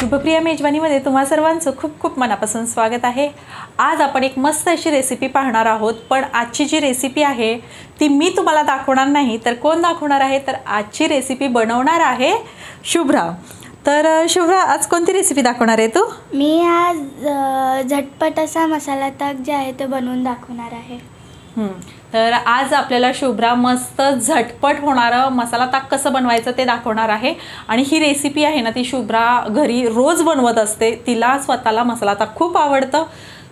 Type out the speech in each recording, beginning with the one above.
शुभप्रिया मेजवानीमध्ये तुम्हा सर्वांचं खूप खूप मनापासून स्वागत आहे. आज आपण एक मस्त अशी रेसिपी पाहणार आहोत पण आजची जी रेसिपी आहे ती मी तुम्हाला दाखवणार नाही तर कोण दाखवणार आहे? तर आजची रेसिपी बनवणार आहे शुभ्रा. तर शुभ्रा आज कोणती रेसिपी दाखवणार आहे तू? मी आज झटपट असा मसाला ताक जे आहे ते बनवून दाखवणार आहे. तर आज आपल्याला शुभ्रा मस्त झटपट होणारं मसाला ताक कसं बनवायचं ते दाखवणार आहे. आणि ही रेसिपी आहे ना ती शुभ्रा घरी रोज बनवत असते. तिला स्वतःला मसाला ताक खूप आवडतं.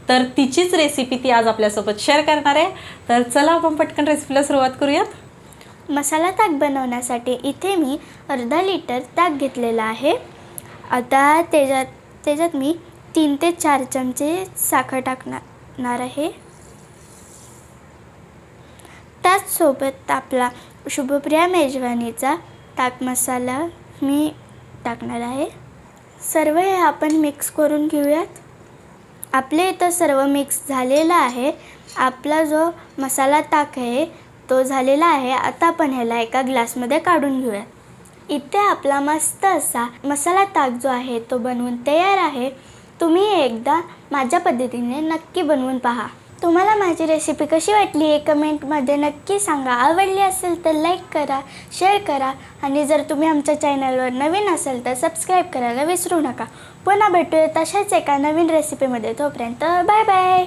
तर तिचीच रेसिपी ती आज आपल्यासोबत शेअर करणार आहे. तर चला आपण पटकन रेसिपीला सुरुवात करूयात. मसाला ताक बनवण्यासाठी इथे मी अर्धा लिटर ताक घेतलेला आहे. आता त्याच्यात त्याच्यात मी तीन ते चार चमचे साखर टाकणार आहे. त्याचसोबत आपला शुभप्रिया मेजवानीचा ताक मसाला मी टाकणार आहे. सर्व हे आपण मिक्स करून घेऊयात. आपले इथं सर्व मिक्स झालेलं आहे. आपला जो मसाला ताक आहे तो झालेला आहे. आता आपण ह्याला एका ग्लासमध्ये काढून घेऊयात इथे आपला मस्त असा मसाला ताक जो आहे तो बनवून तयार आहे. तुम्ही एकदा माझ्या पद्धतीने नक्की बनवून पहा. तुम्हाला माझी रेसिपी कशी वाटली हे कमेंटमध्ये नक्की सांगा. आवडली असेल तर लाईक करा शेअर करा आणि जर तुम्ही आमच्या चॅनलवर नवीन असाल तर सबस्क्राईब करायला विसरू नका. पुन्हा भेटूया तशाच एका नवीन रेसिपीमध्ये तोपर्यंत बाय बाय